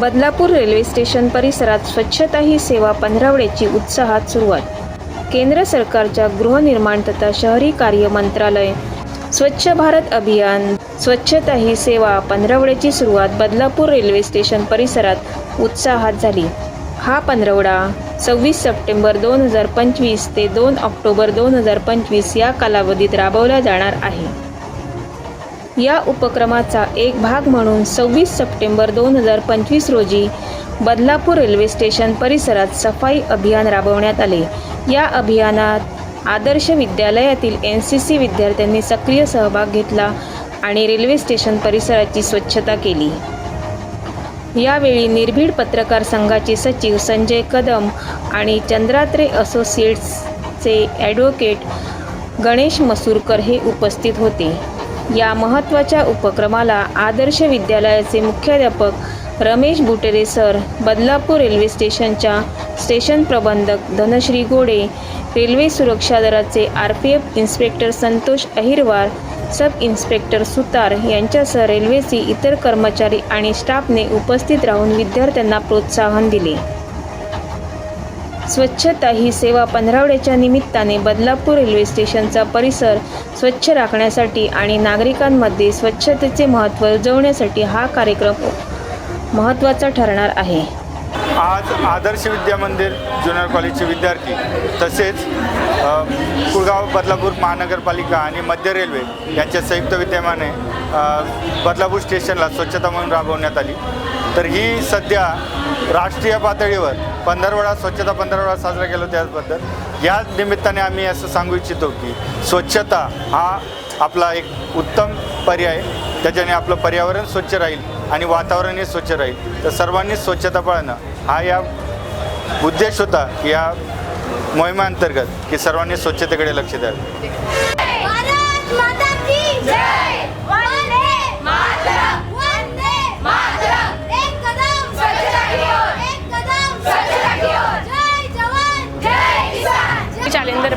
Badlapur railway station परिसरात स्वच्छता ही सेवा पंधरवड्याची उत्साहात सुरुवात. केंद्र सरकारच्या गृहनिर्माण तथा शहरी कार्य मंत्रालय. स्वच्छ भारत अभियान स्वच्छता ही सेवा पंधरवड्याची सुरुवात बदलापूर रेल्वे स्टेशन परिसरात उत्साहात झाली. हा पंधरवडा सव्वीस सप्टेंबर दोन हजार पंचवीस ते दोन ऑक्टोबर दोन हजार पंचवीस या कालावधीत राबवला जाणार आहे. या उपक्रमाचा एक भाग म्हणून सव्वीस सप्टेंबर दोन हजार पंचवीस रोजी बदलापूर रेल्वे स्टेशन परिसरात सफाई अभियान राबवण्यात आले. या अभियानात आदर्श विद्यालयातील एन सी सी विद्यार्थ्यांनी सक्रिय सहभाग घेतला आणि रेल्वे स्टेशन परिसराची स्वच्छता केली. यावेळी निर्भीड पत्रकार संघाचे सचिव संजय कदम आणि चंद्रात्रे असोसिएट्सचे ॲडव्होकेट गणेश मसूरकर हे उपस्थित होते. या महत्त्वाच्या उपक्रमाला आदर्श विद्यालयाचे मुख्याध्यापक रमेश बुटेरे सर बदलापूर रेल्वे स्टेशनच्या स्टेशन प्रबंधक धनश्री गोडे रेल्वे सुरक्षा दलाचे R P F inspector Santosh Ahirwar sub inspector Sutar यांच्यासह रेल्वेचे इतर कर्मचारी आणि स्टाफने उपस्थित राहून विद्यार्थ्यांना प्रोत्साहन दिले. स्वच्छता ही सेवा पंधरावड्याच्या निमित्ताने बदलापूर रेल्वे स्टेशनचा परिसर स्वच्छ राखण्यासाठी आणि नागरिकांमध्ये स्वच्छतेचे महत्त्व रुजवण्यासाठी हा कार्यक्रम महत्त्वाचा ठरणार आहे. आज आदर्श विद्या मंदिर ज्युनियर कॉलेजचे विद्यार्थी तसेच कुळगाव बदलापूर महानगरपालिका आणि मध्य रेल्वे यांच्या संयुक्त विद्यमाने बदलापूर स्टेशनला स्वच्छता म्हणून राबवण्यात आली. तर ही सध्या राष्ट्रीय पातळीवर पंधरवडा स्वच्छता पंधरवडा साजरा केला त्याचबद्दल या निमित्ताने आम्ही असं सांगू इच्छितो की स्वच्छता हा आपला एक उत्तम पर्याय त्याच्याने आपलं पर्यावरण स्वच्छ राहील आणि वातावरणही स्वच्छ राहील. तर सर्वांनी स्वच्छता पाळणं हा या उद्देश होता या मोहिमेअंतर्गत की सर्वांनी स्वच्छतेकडे लक्ष द्यावे.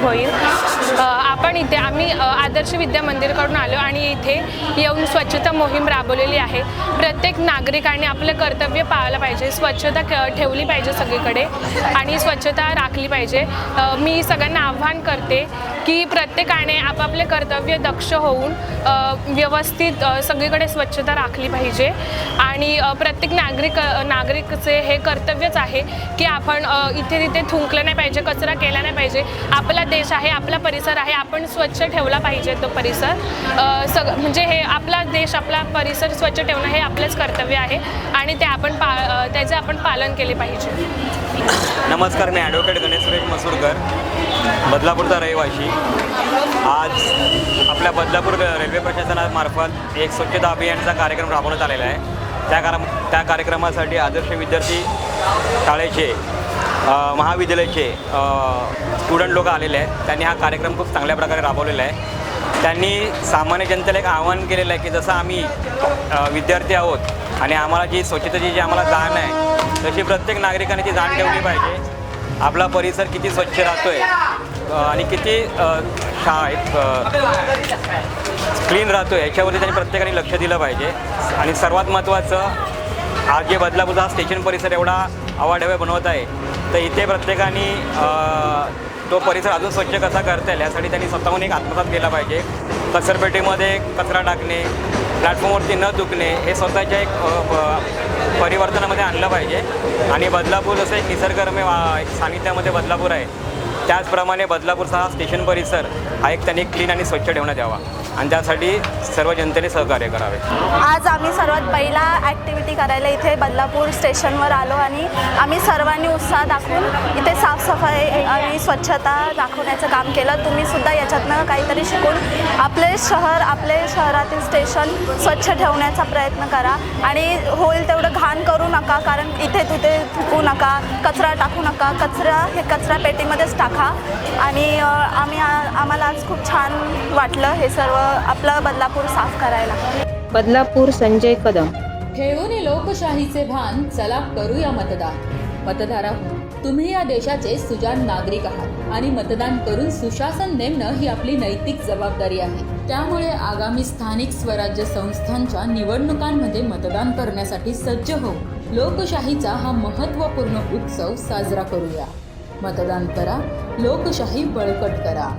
होईल. आपण इथे आम्ही आदर्श विद्या मंदिरकडून आलो आणि इथे येऊन स्वच्छता मोहीम राबवलेली आहे. प्रत्येक नागरिकाने आपलं कर्तव्य पाळायला पाहिजे स्वच्छता क- ठेवली पाहिजे सगळीकडे आणि स्वच्छता राखली पाहिजे. मी सगळ्यांना आव्हान करते की प्रत्येकाने आपापले कर्तव्य दक्ष होऊन व्यवस्थित सगळीकडे स्वच्छता राखली पाहिजे. आणि प्रत्येक नागरिक नागरिकचे हे कर्तव्यच आहे की आपण इथे तिथे थुंकलं नाही पाहिजे कचरा केला नाही पाहिजे. आपला देश आहे आपला परिसर आहे आपण स्वच्छ ठेवला पाहिजे तो परिसर. सग म्हणजे हे आपला देश आपला परिसर स्वच्छ ठेवणं हे आपलंच कर्तव्य आहे. आणि ते आपण पा त्याचे आपण पालन केले पाहिजे. नमस्कार मी ॲडव्होकेट गणेश सुरेश मसूरकर बदलापूरचा रहिवाशी. आज आपल्या बदलापूर रेल्वे प्रशासनामार्फत एक स्वच्छता अभियानाचा कार्यक्रम राबवण्यात आलेला आहे. त्या कार त्या कार्यक्रमासाठी आदर्श विद्यार्थी शाळेचे महाविद्यालयाचे स्टुडंट लोक आलेले आहेत. त्यांनी हा कार्यक्रम खूप चांगल्या प्रकारे राबवलेला आहे. त्यांनी सामान्य जनतेला एक आवाहन केलेलं आहे की जसं आम्ही विद्यार्थी आहोत आणि आम्हाला जी स्वच्छतेची जी आम्हाला जाण आहे तशी प्रत्येक नागरिकाने ती जाण ठेवली पाहिजे. आपला परिसर किती स्वच्छ राहतोय आहे आणि किती शा एक क्लीन राहतो याच्यावरती त्यांनी प्रत्येकाने लक्ष दिलं पाहिजे. आणि सर्वात महत्त्वाचं आज जे बदलापूरचा हा स्टेशन परिसर एवढा अवाढव्य बनवत आहे. तर इथे प्रत्येकाने तो परिसर अजून स्वच्छ कसा करता येईल यासाठी त्यांनी स्वतःहून एक आत्मसात केला पाहिजे. कचरपेटीमध्ये कचरा टाकणे प्लॅटफॉर्मवरती न दुखणे हे स्वतःच्या एक परिवर्तनामध्ये आणलं पाहिजे. आणि बदलापूर जसं एक निसर्गरम्य वा- एक सानिध्यामध्ये बदलापूर आहे. त्याचप्रमाणे बदलापूरचा हा स्टेशन परिसर हा एक त्यांनी क्लीन आणि स्वच्छ ठेवण्यात यावा. आणि त्यासाठी सर्व जनतेने सहकार्य करावे. आज आम्ही सर्वात पहिला ॲक्टिव्हिटी करायला इथे बदलापूर स्टेशनवर आलो आणि आम्ही सर्वांनी उत्साह दाखवून इथे साफसफाई आणि स्वच्छता दाखवण्याचं काम केलं. तुम्ही सुद्धा याच्यातनं काहीतरी शिकून आपले शहर आपले शहरातील स्टेशन स्वच्छ ठेवण्याचा प्रयत्न करा. आणि होईल तेवढं घाण करू नका कारण इथे तिथे थुकू नका कचरा टाकू नका. कचरा हे कचरा पेटीमध्येच टाका. आणि आम्ही आम्हाला आज खूप छान वाटलं हे सर्व आपलं बदलापूर साफ करायला. बदलापूर संजय कदम. ठेवून लोकशाहीचे भान चला करूया मतदान. मतदारा तुम्ही या देशाचे सुजाण नागरिक आहात आणि मतदान करून सुशासन नेमणं ही आपली नैतिक जबाबदारी आहे. त्यामुळे आगामी स्थानिक स्वराज्य संस्थांच्या निवडणुकांमध्ये मतदान करण्यासाठी सज्ज हो लोकशाहीचा हा महत्त्वपूर्ण उत्सव साजरा करूया. मतदान करा लोकशाही बळकट करा.